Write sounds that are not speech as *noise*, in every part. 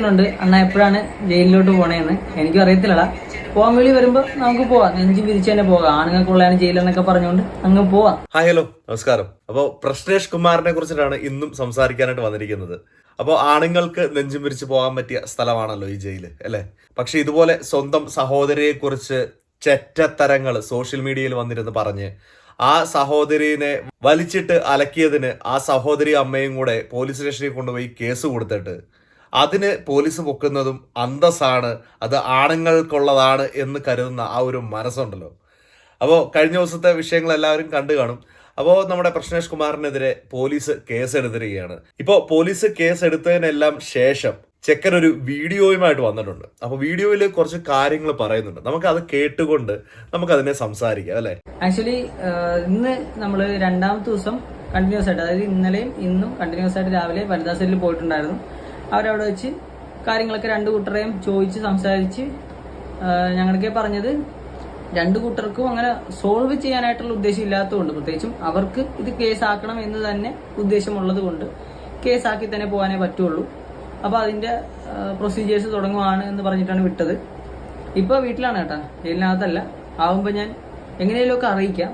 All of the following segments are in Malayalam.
ണ്ട്. അണ്ണ എപ്പോഴാണ് ജയിലിലോട്ട് പോണേന്ന് എനിക്കും അറിയത്തില്ലടാ. പോകാൻ വേണ്ടി വരുമ്പോ നമുക്ക് പോവാം. നെഞ്ചു വിരിച്ചു തന്നെ പോകാം ആണുങ്ങൾക്കുള്ളതാണ് ജയിലെന്നൊക്കെ പറഞ്ഞുകൊണ്ട് അങ്ങ് പോവാം. Hi hello. നമസ്കാരം. അപ്പോൾ പ്രശ്നേഷ് കുമാറിനെ കുറിച്ചിട്ടാണ് ഇന്നും സംസാരിക്കാനായിട്ട് വന്നിരിക്കുന്നത്. അപ്പോൾ ആണുങ്ങൾക്ക് നെഞ്ചും വിരിച്ച് പോകാൻ പറ്റിയ സ്ഥലമാണല്ലോ ഈ ജയിൽ അല്ലേ? പക്ഷെ ഇതുപോലെ സ്വന്തം സഹോദരിയെ കുറിച്ച് ചെറ്റത്തരങ്ങൾ സോഷ്യൽ മീഡിയയിൽ വന്നിരുന്ന് പറഞ്ഞ് ആ സഹോദരിനെ വലിച്ചിട്ട് അലക്കിയതിന് ആ സഹോദരി അമ്മയും കൂടെ പോലീസ് സ്റ്റേഷനിൽ കൊണ്ടുപോയി കേസ് കൊടുത്തിട്ട് അതിന് പോലീസ് പൊക്കുന്നതും അന്തസ്സാണ്. അത് ആണുങ്ങൾക്കുള്ളതാണ് എന്ന് കരുതുന്ന ആ ഒരു മനസ്സുണ്ടല്ലോ. അപ്പോൾ കഴിഞ്ഞ ദിവസത്തെ വിഷയങ്ങൾ എല്ലാവരും കണ്ടു കാണും. അപ്പോൾ നമ്മുടെ പ്രശ്നേഷ് കുമാറിനെതിരെ പോലീസ് കേസ് എടുത്തിരിക്കുകയാണ് ഇപ്പോൾ പോലീസ് കേസ് എടുത്തതിനെല്ലാം ശേഷം ചെക്കൻ ഒരു വീഡിയോയുമായിട്ട് വന്നിട്ടുണ്ട്. അപ്പോൾ വീഡിയോയിൽ കുറച്ച് കാര്യങ്ങൾ പറയുന്നുണ്ട്. നമുക്ക് അത് കേട്ടുകൊണ്ട് നമുക്ക് അതിനെ സംസാരിക്കാം അല്ലേ? ആക്ച്വലി ഇന്ന് നമ്മൾ രണ്ടാമത്തെ ദിവസം കണ്ടിന്യൂസ് ആയിട്ട് അതായത് ഇന്നലെയും ഇന്നും കണ്ടിന്യൂസ് ആയിട്ട് രാവിലെ വനിതാ സെല്ലിൽ പോയിട്ടുണ്ടായിരുന്നു. അവരവിടെ വെച്ച് കാര്യങ്ങളൊക്കെ രണ്ട് കൂട്ടരെയും ചോദിച്ച് സംസാരിച്ച് ഞങ്ങൾക്ക് പറഞ്ഞത് രണ്ട് കൂട്ടർക്കും അങ്ങനെ സോൾവ് ചെയ്യാനായിട്ടുള്ള ഉദ്ദേശം ഇല്ലാത്തതുകൊണ്ട് പ്രത്യേകിച്ചും അവർക്ക് ഇത് കേസാക്കണം എന്ന് തന്നെ ഉദ്ദേശമുള്ളത് കൊണ്ട് കേസാക്കി തന്നെ പോകാനേ പറ്റുള്ളൂ. അപ്പോൾ അതിന്റെ പ്രൊസീജിയേഴ്സ് തുടങ്ങുവാണ് എന്ന് പറഞ്ഞിട്ടാണ് വിട്ടത്. ഇപ്പോൾ വീട്ടിലാണ് കേട്ടോ ജയിലിനകത്തല്ല. ആവുമ്പോൾ ഞാൻ എങ്ങനെയൊക്കെ അറിയിക്കാം.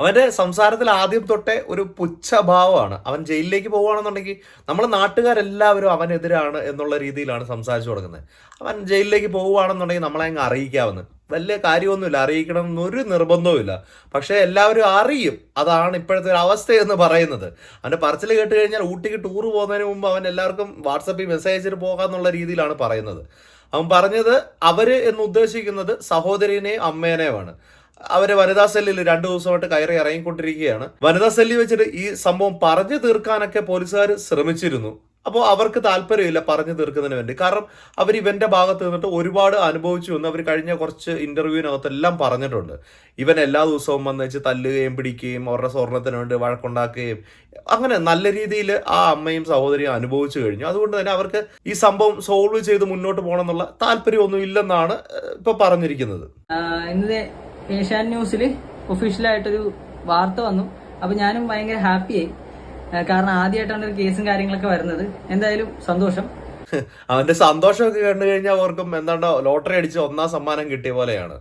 അവന്റെ സംസാരത്തിൽ ആദ്യം തൊട്ടേ ഒരു പുച്ഛഭാവമാണ്. അവൻ ജയിലിലേക്ക് പോവുകയാണെന്നുണ്ടെങ്കിൽ നമ്മുടെ നാട്ടുകാരെല്ലാവരും അവനെതിരാണ് എന്നുള്ള രീതിയിലാണ് സംസാരിച്ചു തുടങ്ങുന്നത് അവൻ ജയിലിലേക്ക് പോവുകയാണെന്നുണ്ടെങ്കിൽ നമ്മളെ അങ്ങ് അറിയിക്കാവുന്ന വലിയ കാര്യമൊന്നുമില്ല. അറിയിക്കണം എന്നൊരു നിർബന്ധവുമില്ല. പക്ഷേ എല്ലാവരും അറിയും. അതാണ് ഇപ്പോഴത്തെ ഒരു അവസ്ഥ എന്ന് പറയുന്നത്. അവന്റെ പറച്ചിൽ കേട്ട് കഴിഞ്ഞാൽ ഊട്ടിക്ക് ടൂർ പോകുന്നതിന് മുമ്പ് അവൻ എല്ലാവർക്കും വാട്സപ്പിൽ മെസ്സേജ് അയച്ചിട്ട് പോകാന്നുള്ള രീതിയിലാണ് പറയുന്നത്. അവൻ പറഞ്ഞത് അവർ എന്ന് ഉദ്ദേശിക്കുന്നത് സഹോദരിനെയും അമ്മേനെയുമാണ്. അവർ വനിതാ സെല്ലിൽ രണ്ടു ദിവസമായിട്ട് കയറി ഇറങ്ങിക്കൊണ്ടിരിക്കുകയാണ്. വനിതാ സെല്ലിൽ വെച്ചിട്ട് ഈ സംഭവം പറഞ്ഞു തീർക്കാനൊക്കെ പോലീസുകാർ ശ്രമിച്ചിരുന്നു. അപ്പോൾ അവർക്ക് താല്പര്യമില്ല പറഞ്ഞു തീർക്കുന്നതിന് വേണ്ടി. കാരണം അവർ ഇവന്റെ ഭാഗത്ത് നിന്നിട്ട് ഒരുപാട് അനുഭവിച്ചു എന്ന് അവർ കഴിഞ്ഞ കുറച്ച് ഇന്റർവ്യൂവിനകത്തെല്ലാം പറഞ്ഞിട്ടുണ്ട്. ഇവൻ എല്ലാ ദിവസവും വന്ന് വെച്ച് തല്ലുകയും പിടിക്കുകയും അവരുടെ സ്വർണത്തിന് വേണ്ടി വഴക്കുണ്ടാക്കുകയും അങ്ങനെ നല്ല രീതിയിൽ ആ അമ്മയും സഹോദരിയും അനുഭവിച്ചു കഴിഞ്ഞു. അതുകൊണ്ട് തന്നെ അവർക്ക് ഈ സംഭവം സോൾവ് ചെയ്ത് മുന്നോട്ട് പോകണം എന്നുള്ള താല്പര്യമൊന്നും ഇല്ലെന്നാണ് ഇപ്പൊ പറഞ്ഞിരിക്കുന്നത്. ഏഷ്യാൻ ന്യൂസിൽ ഒഫീഷ്യലായിട്ടൊരു വാർത്ത വന്നു. അപ്പോൾ ഞാനും ഭയങ്കര ഹാപ്പിയായി. കാരണം ആദ്യമായിട്ടാണ് ഒരു കേസും കാര്യങ്ങളൊക്കെ വരുന്നത്. എന്തായാലും സന്തോഷം. *laughs* അവന്റെ സന്തോഷമൊക്കെ കണ്ടു കഴിഞ്ഞാൽ അവർക്കും എന്താണ്ടോ ലോട്ടറി അടിച്ച് ഒന്നാം സമ്മാനം കിട്ടിയ പോലെയാണ്.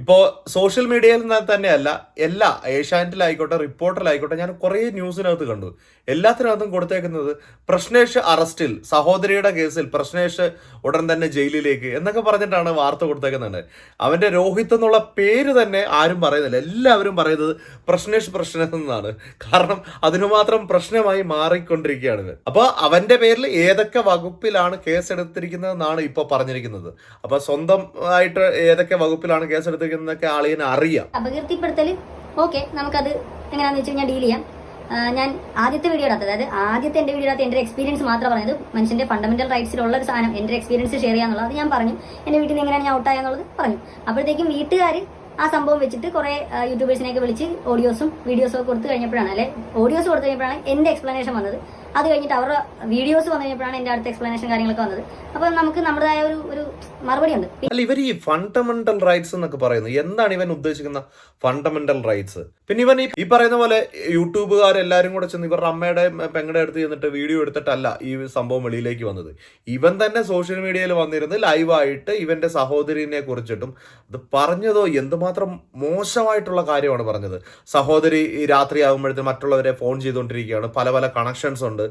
ഇപ്പോൾ സോഷ്യൽ മീഡിയയിൽ തന്നെയല്ല എല്ലാ ഏഷ്യാനെറ്റിലായിക്കോട്ടെ റിപ്പോർട്ടറിലായിക്കോട്ടെ ഞാൻ കുറേ ന്യൂസിനകത്ത് കണ്ടു. എല്ലാത്തിനകത്തും കൊടുത്തേക്കുന്നത് പ്രശ്നേഷ് അറസ്റ്റിൽ സഹോദരിയുടെ കേസിൽ പ്രശ്നേഷ് ഉടൻ തന്നെ ജയിലിലേക്ക് എന്നൊക്കെ പറഞ്ഞിട്ടാണ് വാർത്ത കൊടുത്തേക്കുന്നത്. അവന്റെ രോഹിത് എന്നുള്ള പേര് തന്നെ ആരും പറയുന്നില്ല. എല്ലാവരും പറയുന്നത് പ്രശ്നേഷ് പ്രശ്നം എന്നാണ്. കാരണം അതിനു മാത്രം പ്രശ്നമായി മാറിക്കൊണ്ടിരിക്കുകയാണ് അപ്പോൾ അവന്റെ പേരിൽ ഏതൊക്കെ വകുപ്പിലാണ് കേസ് എടുത്തിരിക്കുന്നതെന്നാണ് ഇപ്പോൾ പറഞ്ഞിരിക്കുന്നത്. അപ്പോൾ സ്വന്തം ആയിട്ട് ഏതൊക്കെ വകുപ്പിലാണ് കേസ് എടുത്തിരിക്കുന്നതൊക്കെ ആളിനെ അറിയാം. അപകീർത്തിപ്പെടുത്തൽ ഓക്കെ നമുക്കത് എങ്ങനെയാണെന്ന് വെച്ച് കഴിഞ്ഞാൽ ഡീൽ ചെയ്യാം ഞാൻ ആദ്യത്തെ വീഡിയോ ഇടാത്തത്. അതായത് ആദ്യത്തെ എന്റെ വീഡിയോ എന്റെ എക്സ്പീരിയൻസ് മാത്രം പറഞ്ഞത് മനുഷ്യന്റെ ഫണ്ടമെന്റൽ റൈറ്റ്സിലുള്ള ഒരു സാധനം എന്റെ എക്സ്പീരിയൻസ് ഷെയർ ചെയ്യാന്നുള്ളത് ഞാൻ പറഞ്ഞു. എന്റെ വീട്ടിൽ നിന്ന് എങ്ങനെയാണ് ഞാൻ ഔട്ടായെന്നുള്ളത് പറഞ്ഞു. അപ്പോഴത്തേക്കും വീട്ടുകാർ ആ സംഭവം വെച്ചിട്ട് കുറെ യൂട്യൂബേഴ്സിനെയൊക്കെ വിളിച്ച് ഓഡിയോസും വീഡിയോസും ഒക്കെ കൊടുത്തു കഴിഞ്ഞപ്പോഴാണ് അല്ലെ? ഓഡിയോസ് കൊടുത്തു കഴിഞ്ഞപ്പോഴാണ് എന്റെ എക്സ്പ്ലനേഷൻ വന്നത്. അത് കഴിഞ്ഞിട്ട് അവരുടെ വീഡിയോസ് വന്നു കഴിഞ്ഞപ്പോഴാണ് എന്റെ അടുത്ത എക്സ്പ്ലനേഷൻ കാര്യങ്ങളൊക്കെ വന്നത്. അപ്പോൾ നമുക്ക് നമ്മുടേതായ ഒരു ഒരു മറുപടി ഉണ്ട് അല്ല ഇവർ ഈ ഫണ്ടമെന്റൽ റൈറ്റ്സ് എന്നൊക്കെ പറയുന്നത്. എന്താണ് ഇവൻ ഉദ്ദേശിക്കുന്ന ഫണ്ടമെന്റൽ റൈറ്റ്സ് പിന്നെ ഇവൻ ഈ- പറയുന്ന പോലെ യൂട്യൂബുകാർ എല്ലാവരും കൂടെ ചെന്ന് ഇവരുടെ അമ്മയുടെ പെങ്ങളുടെ അടുത്ത് ചെന്നിട്ട് വീഡിയോ എടുത്തിട്ടല്ല ഈ സംഭവം വെളിയിലേക്ക് വന്നത്. ഇവൻ തന്നെ സോഷ്യൽ മീഡിയയിൽ വന്നിരുന്ന് ലൈവായിട്ട് ഇവന്റെ സഹോദരിനെ കുറിച്ചിട്ടും അത് പറഞ്ഞതോ എന്തുമാത്രം മോശമായിട്ടുള്ള കാര്യമാണ് പറഞ്ഞത്. സഹോദരി രാത്രിയാകുമ്പോഴത്തേക്കും മറ്റുള്ളവരെ ഫോൺ ചെയ്തുകൊണ്ടിരിക്കുകയാണ് പല പല കണക്ഷൻസ് ഉണ്ട്.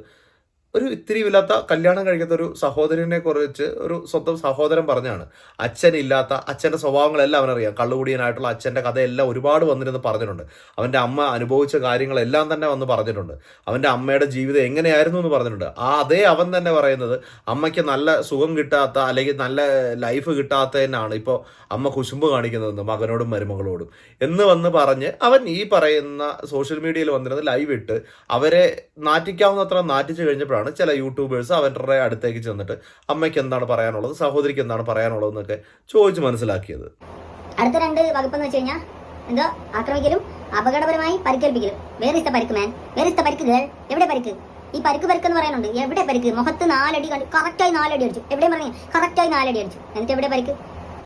ഒരു ഇത്തിരി ഇല്ലാത്ത കല്യാണം കഴിക്കാത്ത ഒരു സഹോദരനെ കുറിച്ച് ഒരു സ്വന്തം സഹോദരൻ പറഞ്ഞാണ്. അച്ഛനില്ലാത്ത അച്ഛന്റെ സ്വഭാവങ്ങളെല്ലാം അവനറിയാം. കള്ളുകൂടിയനായിട്ടുള്ള അച്ഛന്റെ കഥയെല്ലാം ഒരുപാട് വന്നിരുന്ന് പറഞ്ഞിട്ടുണ്ട്. അവന്റെ അമ്മ അനുഭവിച്ച കാര്യങ്ങളെല്ലാം തന്നെ വന്ന് പറഞ്ഞിട്ടുണ്ട്. അവന്റെ അമ്മയുടെ ജീവിതം എങ്ങനെയായിരുന്നു എന്ന് പറഞ്ഞിട്ടുണ്ട്. ആ അതേ അവൻ തന്നെ പറയുന്നത് അമ്മയ്ക്ക് നല്ല സുഖം കിട്ടാത്ത അല്ലെങ്കിൽ നല്ല ലൈഫ് കിട്ടാത്തതിനാണ് ഇപ്പോൾ അമ്മ കുശുമ്പ് കാണിക്കുന്നതെന്ന് മകനോടും മരുമകളോടും. എന്ന് വന്ന് പറഞ്ഞ് അവൻ ഈ പറയുന്ന സോഷ്യൽ മീഡിയയിൽ വന്നിരുന്ന ലൈവ് ഇട്ട് അവരെ നാറ്റിക്കാവുന്നത്ര നാറ്റിച്ചു കഴിഞ്ഞപ്പോഴാണ് ചില യൂട്യൂബേഴ്സ് അവരുടെ അടുത്തേക്ക് ചെന്നിട്ട് അമ്മയ്ക്ക് എന്താണ് പറയാനുള്ളത്? സഹോദരിക്ക് എന്താണ് പറയാനുള്ളത്? എന്നൊക്കെ ചോദിച്ച് മനസ്സിലാക്കിയത്. അടുത്ത രണ്ട് വകുപ്പെന്ന് വെച്ച് കഴിഞ്ഞാൽ എന്തോ? ആക്രമിക്കലും അപകടപരമായി പരിക്കേൽപ്പിക്കലും. വേറെ ഇഷ്ട പരിക്ക് മാൻ വേറെ ഇഷ്ട പരിക്ക് ഗേൾ എവിടെ പരിക്ക്? ഈ പരിക്ക് പരിക്ക് എന്ന് പറയുന്നുണ്ട്. എവിടെ പരിക്ക്? മുഖത്ത് നാലടി കണ്ടു കറക്റ്റായി നാലടി അടിച്ചു. എവിടെ പറഞ്ഞു കറക്റ്റായി നാലടി അടിച്ചു. എന്നിട്ട് എവിടെ പരിക്ക്?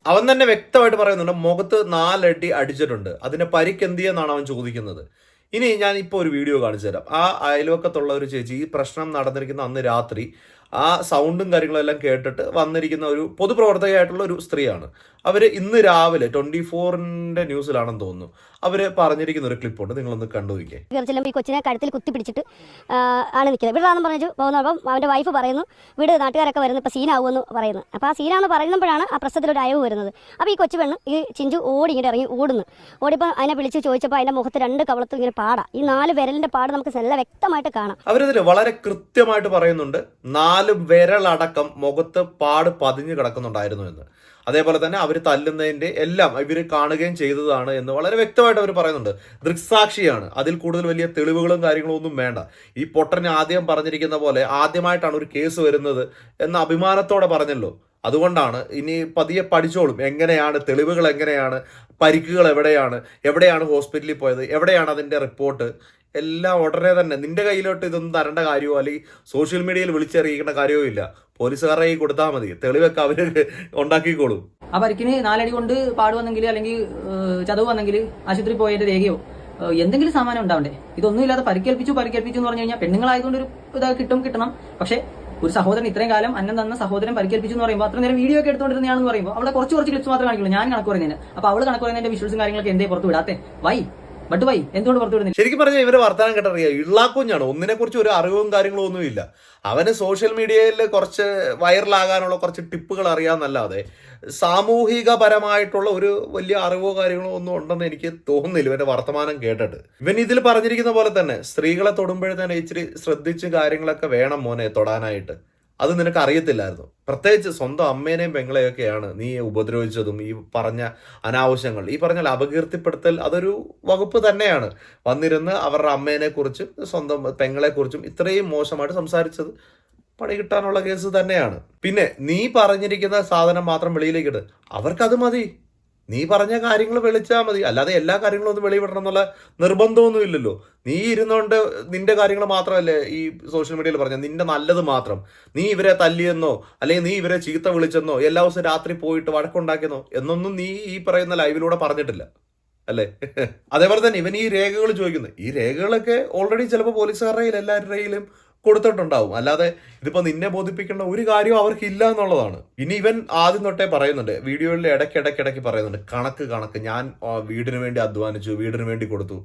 അവൻ തന്നെ വ്യക്തമായിട്ട് പറയുന്നുണ്ട് മുഖത്ത് നാലടി അടിച്ചിട്ടുണ്ട്. അതിന്റെ പരിക്ക് എന്ത് അവൻ ചോദിക്കുന്നത്. ഇനി ഞാൻ ഇപ്പോൾ ഒരു വീഡിയോ കാണിച്ചു തരാം. ആ അയൽവക്കത്തുള്ള ഒരു ചേച്ചി ഈ പ്രശ്നം നടന്നിരിക്കുന്ന അന്ന് രാത്രി ആ സൗണ്ടും കാര്യങ്ങളും എല്ലാം കേട്ടിട്ട് വന്നിരിക്കുന്ന ഒരു പൊതുപ്രവർത്തകയായിട്ടുള്ള ഒരു സ്ത്രീയാണ്. അവർ ഇന്ന് രാവിലെ ട്വന്റി ഫോറിന്റെ ന്യൂസിലാണെന്ന് തോന്നുന്നു. അവർ പറഞ്ഞിരിക്കുന്ന ഒരു ക്ലിപ്പുണ്ട്. നിങ്ങളൊന്ന് കണ്ടു നോക്കിയേ. ചെല്ലുമ്പോൾ ഈ കൊച്ചിനെ കഴുത്തിൽ കുത്തി പിടിച്ചിട്ട് ആണ് നിൽക്കുന്നത്. വീടാണെന്ന് പറഞ്ഞു പോകുന്നപ്പം അവന്റെ വൈഫ് പറയുന്നു വീട് നാട്ടുകാരൊക്കെ വരുന്നു ഇപ്പോൾ സീനാവുമെന്ന് പറയുന്നു. അപ്പോൾ ആ സീനാന്ന് പറയുമ്പോഴാണ് ആ പ്രശ്നത്തിലൊരു അയവ് വരുന്നത്. അപ്പോൾ ഈ കൊച്ചു പെണ്ണ് ഈ ചിഞ്ചു ഓടി ഇങ്ങനെ ഇറങ്ങി ഓടുന്നു. ഓടിപ്പോ അതിനെ വിളിച്ച് ചോദിച്ചപ്പോൾ അതിന്റെ മുഖത്ത് രണ്ട് കവളത്തും ഇങ്ങനെ പാടാ. ഈ നാല് വിരലിന്റെ പാട് നമുക്ക് നല്ല വ്യക്തമായിട്ട് കാണാം. അവരിതിൽ വളരെ കൃത്യമായിട്ട് പറയുന്നുണ്ട് നാല് വിരലടക്കം മുഖത്ത് പാട് പതിഞ്ഞു കിടക്കുന്നുണ്ടായിരുന്നു എന്ന്. അതേപോലെ തന്നെ അവർ തല്ലുന്നതിന്റെ എല്ലാം ഇവർ കാണുകയും ചെയ്തതാണ് എന്ന് വളരെ വ്യക്തമായിട്ട് അവർ പറയുന്നുണ്ട്. ദൃക്സാക്ഷിയാണ്. അതിൽ കൂടുതൽ വലിയ തെളിവുകളും കാര്യങ്ങളും ഒന്നും വേണ്ട. ഈ പൊട്ടന് ആദ്യം പറഞ്ഞിരിക്കുന്ന പോലെ ആദ്യമായിട്ടാണ് ഒരു കേസ് വരുന്നത് എന്ന അഭിമാനത്തോടെ പറഞ്ഞല്ലോ. അതുകൊണ്ടാണ് ഇനി പതിയെ പഠിച്ചോളും. എങ്ങനെയാണ് തെളിവുകൾ എങ്ങനെയാണ് പരിക്കുകൾ എവിടെയാണ് എവിടെയാണ് ഹോസ്പിറ്റലിൽ പോയത് എവിടെയാണ് അതിന്റെ റിപ്പോർട്ട് എല്ലാം ഉടനെ തന്നെ. നിന്റെ കയ്യിലോട്ട് ഇതൊന്നും തരേണ്ട കാര്യമോ? അല്ലെങ്കിൽ സോഷ്യൽ മീഡിയയിൽ വിളിച്ചറിയിക്കേണ്ട കാര്യമോ ഇല്ല. പോലീസുകാരുടെ കയ്യിൽ കൊടുത്താൽ മതി. തെളിവൊക്കെ അവർ ഉണ്ടാക്കിക്കോളും. ആ പരിക്കിന് നാലടി കൊണ്ട് പാട് വന്നെങ്കിൽ അല്ലെങ്കിൽ ചതവ് വന്നെങ്കിൽ ആശുപത്രി പോയതിന്റെ രേഖയോ? എന്തെങ്കിലും സാമാനം ഉണ്ടാവണ്ടേ? ഇതൊന്നും ഇല്ലാതെ പരിക്കേൽപ്പിച്ചു പരിക്കേൽപ്പിച്ചു എന്ന് പറഞ്ഞു കഴിഞ്ഞാൽ പെണ്ണുങ്ങളായതുകൊണ്ട് ഒരു ഇതാ കിട്ടും കിട്ടണം. പക്ഷേ ഒരു സഹോദരൻ ഇത്രയും കാലം അന്നം തന്ന സഹോദരൻ പരിക്കേൽപ്പിച്ചു എന്ന് പറയുമ്പോൾ അത്ര നേരം വീഡിയോ ഒക്കെ എടുത്തുകൊണ്ടിരുന്നതാണെന്ന് പറയുമ്പോൾ അവിടെ കുറച്ച് കുറച്ച് ക്ലിപ്സ് മാത്രമേ ഞാൻ കണക്ക് പറയുന്നതിന്. അപ്പൊ അവൾ കണക്ക് പറയുന്നതിന്റെ വിഷ്വൽസും കാര്യങ്ങളൊക്കെ എന്തേ പുറത്ത് വിടാത്തെ? വൈ. ബട്ട് വൈ എന്തുകൊണ്ട് പുറത്തു വിടുന്നില്ല? ശരിക്കും പറഞ്ഞാൽ ഇവരെ വർത്തമാനം കേട്ടറിയാം ഇള്ളാക്കുഞ്ഞാണ്. ഒന്നിനെ കുറിച്ച് ഒരു അറിവും കാര്യങ്ങളും ഒന്നുമില്ല. അവന് സോഷ്യൽ മീഡിയയിൽ കുറച്ച് വൈറലാകാനുള്ള കുറച്ച് ടിപ്പുകൾ അറിയാമെന്നല്ലാതെ സാമൂഹികപരമായിട്ടുള്ള ഒരു വലിയ അറിവോ കാര്യങ്ങളോ ഒന്നും ഉണ്ടെന്ന് എനിക്ക് തോന്നുന്നില്ല ഇവന്റെ വർത്തമാനം കേട്ടിട്ട്. ഇവൻ ഇതിൽ പറഞ്ഞിരിക്കുന്ന പോലെ തന്നെ സ്ത്രീകളെ തൊടുമ്പോഴേ തന്നെ ഇച്ചിരി ശ്രദ്ധിച്ച് കാര്യങ്ങളൊക്കെ വേണം മോനെ തൊടാനായിട്ട്. അത് നിനക്ക് അറിയത്തില്ലായിരുന്നു പ്രത്യേകിച്ച് സ്വന്തം അമ്മേനെയും പെങ്ങളെയൊക്കെയാണ് നീ ഉപദ്രവിച്ചതും ഈ പറഞ്ഞ അനാവശ്യങ്ങൾ. ഈ പറഞ്ഞ അപകീർത്തിപ്പെടുത്തൽ അതൊരു വകുപ്പ് തന്നെയാണ്. വന്നിരുന്ന് അവരുടെ അമ്മേനെക്കുറിച്ചും സ്വന്തം പെങ്ങളെക്കുറിച്ചും ഇത്രയും മോശമായിട്ട് സംസാരിച്ചത് പണി കിട്ടാനുള്ള കേസ് തന്നെയാണ്. പിന്നെ നീ പറഞ്ഞിരിക്കുന്ന സാധനം മാത്രം വെളിയിലേക്കിട് അവർക്കത് മതി. നീ പറഞ്ഞ കാര്യങ്ങൾ വെളിച്ചാൽ മതി. അല്ലാതെ എല്ലാ കാര്യങ്ങളും ഒന്നും വെളിവിടണം എന്നുള്ള നിർബന്ധമൊന്നും ഇല്ലല്ലോ. നീ ഇരുന്നുകൊണ്ട് നിന്റെ കാര്യങ്ങൾ മാത്രമല്ലേ ഈ സോഷ്യൽ മീഡിയയിൽ പറഞ്ഞ? നിന്റെ നല്ലത് മാത്രം. നീ ഇവരെ തല്ലിയെന്നോ അല്ലെങ്കിൽ നീ ഇവരെ ചീത്ത വിളിച്ചെന്നോ എല്ലാ ദിവസവും രാത്രി പോയിട്ട് വഴക്കുണ്ടാക്കിയെന്നോ എന്നൊന്നും നീ ഈ പറയുന്ന ലൈവിലൂടെ പറഞ്ഞിട്ടില്ല. അല്ലേ? അതേപോലെ തന്നെ ഇവൻ ഈ രേഖകൾ ചോദിക്കുന്നത് ഈ രേഖകളൊക്കെ ഓൾറെഡി ചിലപ്പോൾ പോലീസുകാരുടെ കയ്യിൽ കൊടുത്തിട്ടുണ്ടാവും. അല്ലാതെ ഇതിപ്പോൾ നിന്നെ ബോധിപ്പിക്കേണ്ട ഒരു കാര്യവും അവർക്കില്ല എന്നുള്ളതാണ്. ഇനി ഇവൻ ആദ്യം തൊട്ടേ പറയുന്നുണ്ട് വീഡിയോയിൽ ഇടയ്ക്കിടയ്ക്കിടയ്ക്ക് പറയുന്നുണ്ട് കണക്ക് കണക്ക് ഞാൻ വീടിന് വേണ്ടി അധ്വാനിച്ചു വീടിന് വേണ്ടി കൊടുത്തു.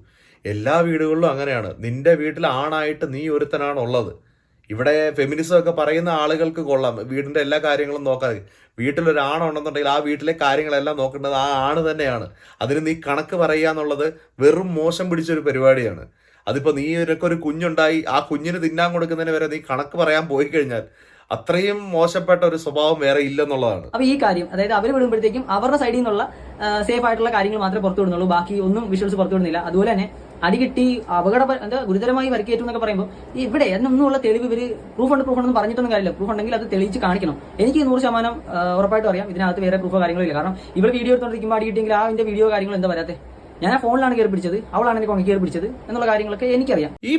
എല്ലാ വീടുകളിലും അങ്ങനെയാണ്. നിന്റെ വീട്ടിൽ ആണായിട്ട് നീ ഒരുത്തനാണ് ഉള്ളത്. ഇവിടെ ഫെമിനിസം ഒക്കെ പറയുന്ന ആളുകൾക്ക് കൊള്ളാം. വീടിന്റെ എല്ലാ കാര്യങ്ങളും നോക്കാതെ. വീട്ടിലൊരു ആണുണ്ടെന്നുണ്ടെങ്കിൽ ആ വീട്ടിലെ കാര്യങ്ങളെല്ലാം നോക്കേണ്ടത് ആ ആണ് തന്നെയാണ്. അതിന് നീ കണക്ക് പറയുക എന്നുള്ളത് വെറും മോശം പിടിച്ചൊരു പരിപാടിയാണ്. അതിപ്പോ നീ ഒരു കുഞ്ഞുണ്ടായി ആ കുഞ്ഞിന് തിന്നാൻ കൊടുക്കുന്നതിന് വരെ നീ കണക്ക് പറയാൻ പോയി കഴിഞ്ഞാൽ അത്രയും മോശപ്പെട്ട ഒരു സ്വഭാവം വേറെ ഇല്ലെന്നുള്ളതാണ്. അപ്പൊ ഈ കാര്യം അതായത് അവർ വിടുമ്പോഴത്തേക്കും അവരുടെ സൈഡിൽ നിന്നുള്ള സേഫ് ആയിട്ടുള്ള കാര്യങ്ങൾ മാത്രമേ പുറത്തു വിടുന്നുള്ളൂ. ബാക്കി ഒന്നും വിഷ്വൽസ് പുറത്തു വിടുന്നില്ല. അതുപോലെ തന്നെ അടികിട്ടി അപകട എന്താ ഗുരുതരമായി പരിക്കേറ്റു എന്നൊക്കെ പറയുമ്പോൾ ഇവിടെ എന്നൊന്നുമുള്ള തെളിവ് ഇവർ പ്രൂഫ് ഉണ്ട് പ്രൂഫ് ഉണ്ടെന്ന് പറഞ്ഞിട്ടൊന്നും കാര്യമില്ല. പ്രൂഫ് ഉണ്ടെങ്കിൽ അത് തെളിയിച്ച് കാണിക്കണം. എനിക്ക് നൂറ് ശതമാനം ഉറപ്പായിട്ട് അറിയാം. ഇതിനകത്ത് വേറെ പ്രൂഫോ കാര്യങ്ങളില്ല കാരണം ഇവർ വീഡിയോ എടുത്തോണ്ടിരിക്കുമ്പോൾ അടികിട്ടിയെങ്കിൽ ആ വീഡിയോ കാര്യങ്ങൾ എന്താ വരാത്തെ? ഞാൻ ആ ഫോണിലാണ് കയറി പിടിച്ചത് അവളാണ് എന്നെ കയറി പിടിച്ചത് എന്നുള്ള കാര്യങ്ങളൊക്കെ എനിക്കറിയാം. ഈ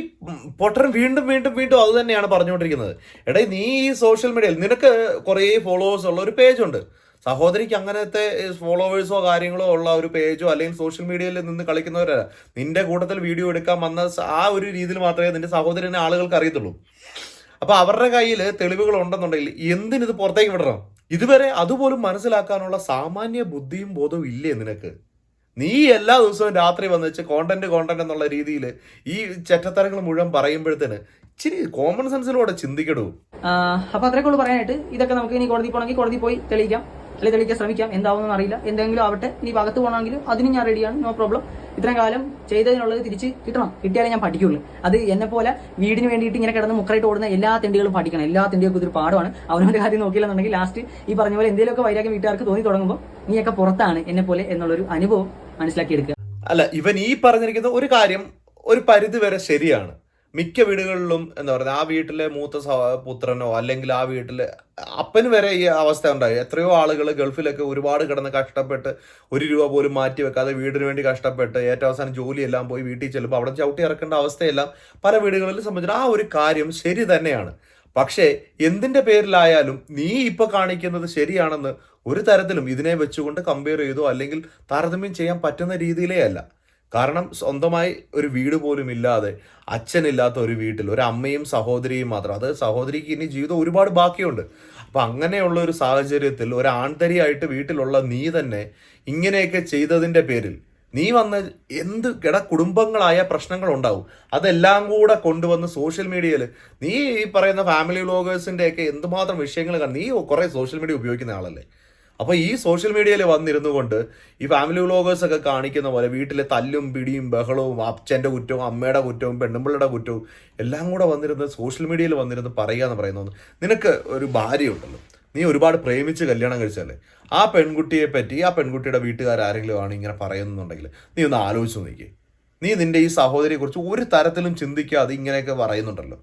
പൊട്ടൻ വീണ്ടും വീണ്ടും വീണ്ടും അത് തന്നെയാണ് പറഞ്ഞുകൊണ്ടിരിക്കുന്നത്. എടേ നീ ഈ സോഷ്യൽ മീഡിയയിൽ നിനക്ക് കുറേ ഫോളോവേഴ്സ് ഉള്ള ഒരു പേജ് ഉണ്ട്. സഹോദരിക്ക് അങ്ങനത്തെ ഫോളോവേഴ്സോ കാര്യങ്ങളോ ഉള്ള ഒരു പേജോ അല്ലെങ്കിൽ സോഷ്യൽ മീഡിയയിൽ നിന്ന് കളിക്കുന്നവരല്ല. നിന്റെ കൂട്ടത്തിൽ വീഡിയോ എടുക്കാൻ വന്ന ആ ഒരു രീതിയിൽ മാത്രമേ നിന്റെ സഹോദരനെ ആളുകൾക്ക് അറിയത്തുള്ളൂ. അപ്പൊ അവരുടെ കയ്യിൽ തെളിവുകൾ ഉണ്ടെന്നുണ്ടെങ്കിൽ എന്തിനിത് പുറത്തേക്ക് വിടണം? ഇതുവരെ അതുപോലും മനസ്സിലാക്കാനുള്ള സാമാന്യ ബുദ്ധിയും ബോധവും ഇല്ലേ നിനക്ക്? നീ എല്ലാ ദിവസവും രാത്രി വന്ന് വെച്ച് കോണ്ടന്റ് കോണ്ടന്റ് എന്നുള്ള രീതിയിൽ ഈ ചെറ്റത്തരങ്ങൾ മുഴുവൻ പറയുമ്പോഴത്തേന് ഇച്ചിരി കോമൺ സെൻസിലൂടെ ചിന്തിക്കടൂ. അപ്പൊ അത്രയൊക്കെ ഉള്ളൂ പറയാനായിട്ട്. ഇതൊക്കെ നമുക്ക് ഇനി കോടതി പോകണമെങ്കിൽ കോടതി പോയി തെളിയിക്കാം. അല്ലെങ്കിൽ തെളിയിക്കാൻ ശ്രമിക്കാം. എന്താവുമെന്ന് അറിയില്ല. എന്തെങ്കിലും ആവട്ടെ. ഇനി ഭാഗത്ത് പോകണമെങ്കിലും അതിന് ഞാൻ റെഡിയാണ് നോ പ്രോബ്ലം ഇത്രയും കാലം ചെയ്തതിനുള്ളത് തിരിച്ച് കിട്ടണം. കിട്ടിയാലേ ഞാൻ പഠിക്കുള്ളൂ അത് എന്നെ പോലെ വീടിന് വേണ്ടിയിട്ട് ഇങ്ങനെ കിടന്ന് മുക്കറായിട്ട് ഓടുന്ന എല്ലാ തെണ്ടികളും പഠിക്കണം. എല്ലാ തെണ്ടികൾക്കും ഇതൊരു പാഠമാണ്. അവനവന്റെ കാര്യം നോക്കിയില്ലെന്നുണ്ടെങ്കിൽ ലാസ്റ്റ് ഈ പറഞ്ഞ പോലെ എന്തെങ്കിലുമൊക്കെ വൈരാഗ്യം വീട്ടുകാർക്ക് തോന്നി തുടങ്ങുമ്പോൾ നീയൊക്കെ പുറത്താണ് എന്നെ പോലെ എന്നുള്ളൊരു അനുഭവം മനസ്സിലാക്കിയെടുക്കുക. അല്ല ഇവൻ ഈ പറഞ്ഞിരിക്കുന്ന ഒരു കാര്യം ഒരു പരിധി വരെ ശരിയാണ്. മിക്ക വീടുകളിലും എന്താ പറയുക ആ വീട്ടിലെ മൂത്ത പുത്രനോ അല്ലെങ്കിൽ ആ വീട്ടിലെ അപ്പന് വരെ ഈ അവസ്ഥ ഉണ്ടായി. എത്രയോ ആളുകൾ ഗൾഫിലൊക്കെ ഒരുപാട് കിടന്ന് കഷ്ടപ്പെട്ട് ഒരു രൂപ പോലും മാറ്റി വെക്കാതെ വീടിന് വേണ്ടി കഷ്ടപ്പെട്ട് ഏറ്റവും അവസാനം ജോലിയെല്ലാം പോയി വീട്ടിൽ ചെല്ലുമ്പോൾ അവിടെ ചവിട്ടി ഇറക്കേണ്ട അവസ്ഥയെല്ലാം പല വീടുകളിലും സംബന്ധിച്ച് ആ ഒരു കാര്യം ശരി തന്നെയാണ്. പക്ഷേ എന്തിന്റെ പേരിലായാലും നീ ഇപ്പൊ കാണിക്കുന്നത് ശരിയാണെന്ന് ഒരു തരത്തിലും ഇതിനെ വെച്ചുകൊണ്ട് കമ്പയർ ചെയ്തോ അല്ലെങ്കിൽ താരതമ്യം ചെയ്യാൻ പറ്റുന്ന രീതിയിലേ അല്ല. കാരണം സ്വന്തമായി ഒരു വീട് പോലും ഇല്ലാതെ അച്ഛനില്ലാത്ത ഒരു വീട്ടിൽ ഒരു അമ്മയും സഹോദരിയും മാത്രം. അത് സഹോദരിക്ക് ഇനി ജീവിതം ഒരുപാട് ബാക്കിയുണ്ട്. അപ്പം അങ്ങനെയുള്ള ഒരു സാഹചര്യത്തിൽ ഒരു ആൺതരിയായിട്ട് വീട്ടിലുള്ള നീ തന്നെ ഇങ്ങനെയൊക്കെ ചെയ്തതിന്റെ പേരിൽ നീ വന്ന എന്ത് കിട കുടുംബങ്ങളായ പ്രശ്നങ്ങൾ ഉണ്ടാവും അതെല്ലാം കൂടെ കൊണ്ടുവന്ന് സോഷ്യൽ മീഡിയയിൽ നീ ഈ പറയുന്ന ഫാമിലി വ്ളോഗേഴ്സിന്റെ ഒക്കെ എന്തുമാത്രം വിഷയങ്ങൾ കാണും നീ കുറേ സോഷ്യൽ മീഡിയ ഉപയോഗിക്കുന്ന ആളല്ലേ. അപ്പോൾ ഈ സോഷ്യൽ മീഡിയയിൽ വന്നിരുന്നു കൊണ്ട് ഈ ഫാമിലി വ്ളോഗേഴ്സൊക്കെ കാണിക്കുന്ന പോലെ വീട്ടിലെ തല്ലും പിടിയും ബഹളവും അച്ഛന്റെ കുറ്റവും അമ്മയുടെ കുറ്റവും പെണ്ണുമ്പിള്ളയുടെ കുറ്റവും എല്ലാം കൂടെ വന്നിരുന്ന് സോഷ്യൽ മീഡിയയിൽ വന്നിരുന്ന് പറയുക എന്ന് പറയുന്നത് നിനക്ക് ഒരു ഭാര്യ ഉണ്ടല്ലോ നീ ഒരുപാട് പ്രേമിച്ച് കല്യാണം കഴിച്ചല്ലേ ആ പെൺകുട്ടിയെ പറ്റി ആ പെൺകുട്ടിയുടെ വീട്ടുകാർ ആരെങ്കിലും ആണ് ഇങ്ങനെ പറയുന്നുണ്ടെങ്കിൽ നീ ഒന്ന് ആലോചിച്ച് നോക്കി നീ നിന്റെ ഈ സഹോദരിയെ കുറിച്ച് ഒരു തരത്തിലും ചിന്തിക്കാതെ ഇങ്ങനെയൊക്കെ പറയുന്നുണ്ടല്ലോ.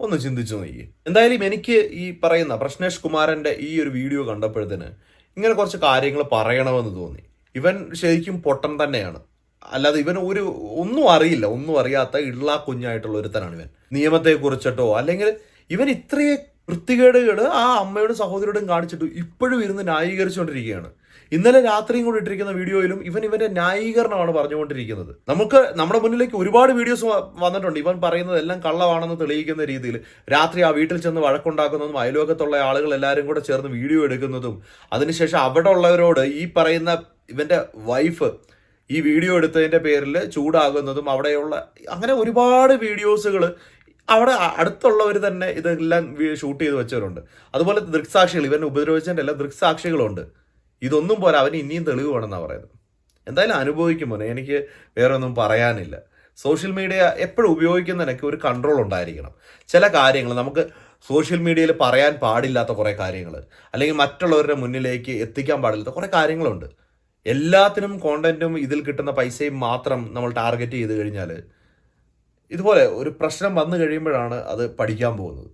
ഒന്ന് ചിന്തിച്ചു നോക്കി എന്തായാലും എനിക്ക് ഈ പറയുന്ന പ്രശ്നേഷ് കുമാരന്റെ ഈ ഒരു വീഡിയോ കണ്ടപ്പോഴത്തേന് ഇങ്ങനെ കുറച്ച് കാര്യങ്ങൾ പറയണമെന്ന് തോന്നി. ഇവൻ ശരിക്കും പൊട്ടൻ തന്നെയാണ്. അല്ലാതെ ഇവൻ ഒരു ഒന്നും അറിയില്ല. ഒന്നും അറിയാത്ത ഇള്ള കുഞ്ഞായിട്ടുള്ള ഒരുത്തനാണ് ഇവൻ. നിയമത്തെ കുറിച്ചിട്ടോ അല്ലെങ്കിൽ ഇവൻ ഇത്രയും വൃത്തികേടുകൾ ആ അമ്മയോടും സഹോദരിയോടും കാണിച്ചിട്ട് ഇപ്പോഴും ഇരുന്ന് ന്യായീകരിച്ചുകൊണ്ടിരിക്കുകയാണ്. ഇന്നലെ രാത്രിയും കൂടി ഇട്ടിരിക്കുന്ന വീഡിയോയിലും ഇവൻ ഇവന്റെ ന്യായീകരണമാണ് പറഞ്ഞുകൊണ്ടിരിക്കുന്നത്. നമുക്ക് നമ്മുടെ മുന്നിലേക്ക് ഒരുപാട് വീഡിയോസ് വന്നിട്ടുണ്ട്. ഇവൻ പറയുന്നത് എല്ലാം കള്ളമാണെന്ന് തെളിയിക്കുന്ന രീതിയിൽ രാത്രി ആ വീട്ടിൽ ചെന്ന് വഴക്കുണ്ടാക്കുന്നതും അയലോകത്തുള്ള ആളുകൾ എല്ലാവരും കൂടെ ചേർന്ന് വീഡിയോ എടുക്കുന്നതും അതിനുശേഷം അവിടെ ഉള്ളവരോട് ഈ പറയുന്ന ഇവന്റെ വൈഫ് ഈ വീഡിയോ എടുത്തതിന്റെ പേരിൽ ചൂടാകുന്നതും അവിടെയുള്ള അങ്ങനെ ഒരുപാട് വീഡിയോസുകൾ അവിടെ അടുത്തുള്ളവർ തന്നെ ഇതെല്ലാം ഷൂട്ട് ചെയ്ത് വെച്ചവരുണ്ട്. അതുപോലെ ദൃക്സാക്ഷികൾ ഇവൻ ഉപദ്രവിച്ചതിന്റെ എല്ലാം ദൃക്സാക്ഷികളുണ്ട്. ഇതൊന്നും പോലെ അവന് ഇനിയും തെളിവ് വേണമെന്നാണ് പറയുന്നത്. എന്തായാലും അനുഭവിക്കും മോനെ എനിക്ക് വേറെ ഒന്നും പറയാനില്ല. സോഷ്യൽ മീഡിയ എപ്പോഴും ഉപയോഗിക്കുന്നതിനൊക്കെ ഒരു കൺട്രോൾ ഉണ്ടായിരിക്കണം. ചില കാര്യങ്ങൾ നമുക്ക് സോഷ്യൽ മീഡിയയിൽ പറയാൻ പാടില്ലാത്ത കുറേ കാര്യങ്ങൾ അല്ലെങ്കിൽ മറ്റുള്ളവരുടെ മുന്നിലേക്ക് എത്തിക്കാൻ പാടില്ലാത്ത കുറേ കാര്യങ്ങളുണ്ട്. എല്ലാത്തിനും കോണ്ടന്റും ഇതിൽ കിട്ടുന്ന പൈസയും മാത്രം നമ്മൾ ടാർഗറ്റ് ചെയ്ത് കഴിഞ്ഞാൽ ഇതുപോലെ ഒരു പ്രശ്നം വന്നു കഴിയുമ്പോഴാണ് അത് പഠിക്കാൻ പോകുന്നത്.